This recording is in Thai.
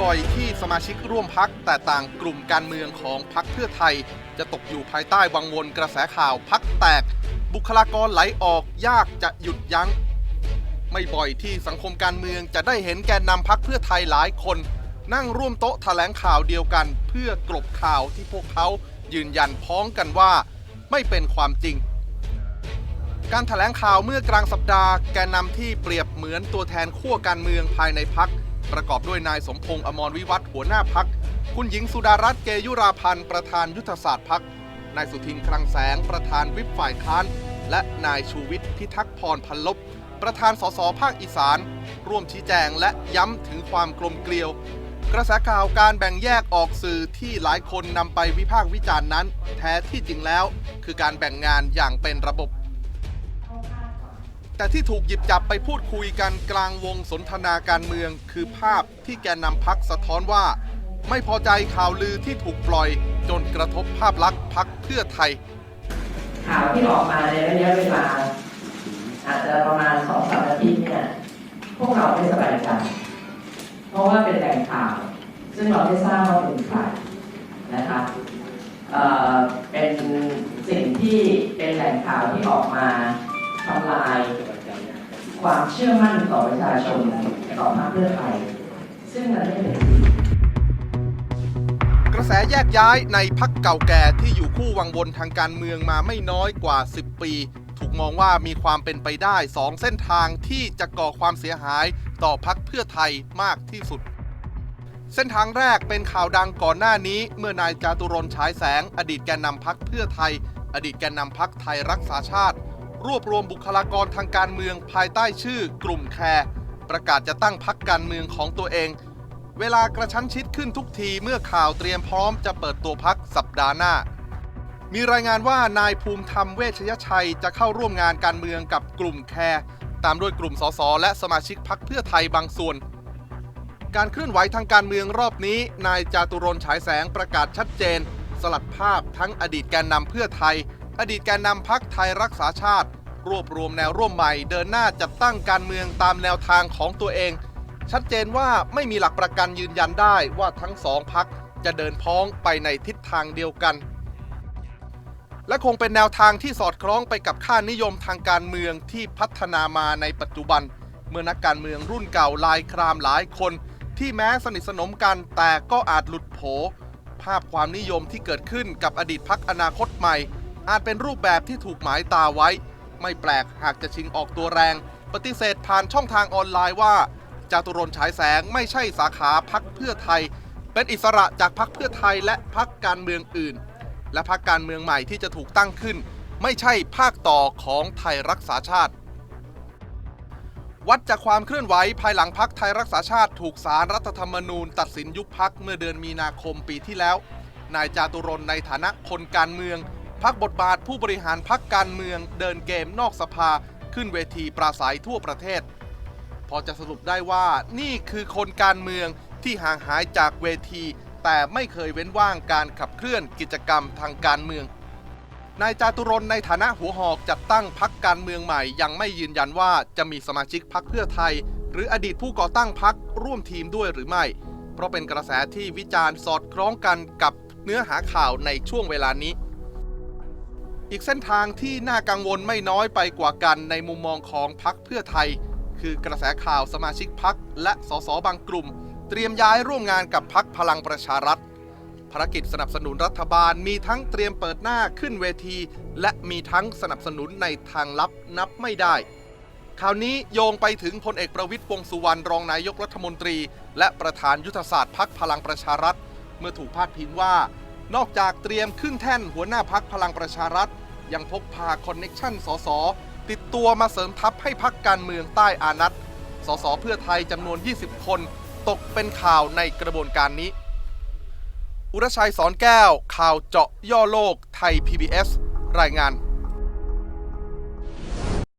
บ่อยที่สมาชิกร่วมพักแต่ต่างกลุ่มการเมืองของพักเพื่อไทย จะตกอยู่ภายใต้วังวนกระแสข่าวพักแตก บุคลากรไหลออกยากจะหยุดยัง้ง ไม่บ่อยที่สังคมการเมืองจะได้เห็นแกนนำพักเพื่อไทยหลายคน นั่งร่วมโต๊ะแถลงข่าวเดียวกัน เพื่อกลบข่าวที่พวกเขายืนยันพ้องกันว่า ไม่เป็นความจริงการถแถลงข่าวเมื่อกลางสัปดาห์แกนนำที่เปรียบเหมือนตัวแทนขั้วการเมืองภายในพัก ประกอบด้วยนายสมพงษ์อมรวิวัฒน์หัวหน้าพัก คุณหญิงสุดารัตน์เกยุราพันธ์ประธานยุทธศาสตร์พัก นายสุทินคลังแสงประธานวิปฝ่ายค้าน และนายชูวิทย์พิทักษ์พรพันลบ ประธานสสภาคอีสาน ร่วมชี้แจงและย้ำถึงความกลมเกลียว กระแสข่าวการแบ่งแยกออกสื่อที่หลายคนนำไปวิพากษ์วิจารณ์นั้น แท้ที่จริงแล้ว คือการแบ่งงานอย่างเป็นระบบ แต่ที่ถูกหยิบจับไปพูดคุยกันกลางวงสนทนาการเมือง คือภาพที่แกนนำพักสะท้อนว่า ไม่พอใจข่าวลือที่ถูกปล่อย จนกระทบภาพลักษณ์พักเพื่อไทย ข่าวที่ออกมาในระยะเวลาอาจจะประมาณสองสามอาทิตย์เนี่ยพวกเราไม่สบายใจเพราะว่าเป็นแหล่งข่าว ซึ่งเราไม่ทราบว่าเป็นใครนะครับเเป็นสิ่งที่เป็นแหล่งข่าวที่ออกมา ทำลายความเชื่อมั่นต่อประชาชนต่อพรรคเพื่อไทยซึ่งมันไม่เป็นจริงกระแสแยกย้ายในพักเก่าแก่ที่อยู่คู่วังวนทางการเมืองมาไม่น้อยกว่า 10 ปี ถูกมองว่ามีความเป็นไปได้ 2 เส้นทางที่จะก่อความเสียหายต่อพักเพื่อไทยมากที่สุด เส้นทางแรกเป็นข่าวดังก่อนหน้านี้ เมื่อนายจาตุรนต์ฉายแสง อดีตแกนนำพักเพื่อไทย อดีตแกนนำพักไทยรักษาชาติ รวบรวมบุคลากรทางการเมืองภายใต้ชื่อกลุ่มแคร์ประกาศจะตั้งพักการเมืองของตัวเอง เวลากระชั้นชิดขึ้นทุกทีเมื่อข่าวเตรียมพร้อมจะเปิดตัวพักสัปดาห์หน้า มีรายงานว่านายภูมิธรรมเวชยชัยจะเข้าร่วมงานการเมืองกับกลุ่มแคร์ตามด้วยกลุ่มสสและสมาชิกพักเพื่อไทยบางส่วน การเคลื่อนไหวทางการเมืองรอบนี้ นายจาตุรนฉายแสงประกาศชัดเจน สลัดภาพทั้งอดีตแกนนำเพื่อไทย อดีตแกนนำพักไทยรักษาชาติ รวบรวมแนวร่วมใหม่ เดินหน้าจัดตั้งการเมืองตามแนวทางของตัวเอง ชัดเจนว่าไม่มีหลักประกันยืนยันได้ว่าทั้งสองพักจะเดินพ้องไปในทิศทางเดียวกัน และคงเป็นแนวทางที่สอดคล้องไปกับค่านิยมทางการเมืองที่พัฒนามาในปัจจุบัน เมื่อนักการเมืองรุ่นเก่าลายครามหลายคน ที่แม้สนิทสนมกันแต่ก็อาจหลุดโผภาพความนิยมที่เกิดขึ้นกับอดีตพักอนาคตใหม่ อาจเป็นรูปแบบที่ถูกหมายตาไว้ ไม่แปลกหากจะชิงออกตัวแรง ปฏิเสธผ่านช่องทางออนไลน์ว่าจาตุรนฉายแสงไม่ใช่สาขาพักเพื่อไทย เป็นอิสระจากพักเพื่อไทยและพักการเมืองอื่น และพักการเมืองใหม่ที่จะถูกตั้งขึ้น ไม่ใช่ภาคต่อของไทยรักษาชาติ วัดจากความเคลื่อนไหวภายหลังพักไทยรักษาชาติถูกสารรัฐธรรมนูญ ตัดสินยุบพักเมื่อเดือนมีนาคมปีที่แล้ว นายจาตุรนในฐานะคนการเมือง พักบทบาทผู้บริหารพักการเมืองเดินเกมนอกสภาขึ้นเวทีปราศัยทั่วประเทศ พอจะสรุปได้ว่านี่คือคนการเมืองที่ห่างหายจากเวที แต่ไม่เคยเว้นว่างการขับเคลื่อนกิจกรรมทางการเมืองนายจาตุรนในฐานะหัวหอกจัดตั้งพักการเมืองใหม่ ยังไม่ยืนยันว่าจะมีสมาชิกพักเพื่อไทย หรืออดีตผู้ก่อตั้งพักร่วมทีมด้วยหรือไม่ เพราะเป็นกระแสที่วิจารณ์สอดคล้องกันกับเนื้อหาข่าวในช่วงเวลานี้ อีกเส้นทางที่น่ากังวลไม่น้อยไปกว่ากันในมุมมองของพักเพื่อไทย คือกระแสข่าวสมาชิกพักและสสบางกลุ่ม เตรียมย้ายร่วมงานกับพักพลังประชารัฐภารกิจสนับสนุนรัฐบาลมีทั้งเตรียมเปิดหน้าขึ้นเวที และมีทั้งสนับสนุนในทางลับนับไม่ได้ข่าวนี้โยงไปถึงพลเอกประวิตยวงสุวรรณรองนายกรัฐมนตรี และประธานยุทธศาสตร์พักพลังประชารัฐ เมื่อถูกพาดพิงว่า นอกจากเตรียมขึ้นแท่นหัวหน้าพักพลังประชารัฐ ยังพกพาคอนเน็กชันสสติดตัวมาเสริมทัพให้พักการเมืองใต้อานัตสสเพื่อไทยจำนวน 20 คน ตกเป็นข่าวในกระบวนการนี้ อุรชัยสอนแก้ว ข่าวเจาะย่อโลกไทย PBS รายงาน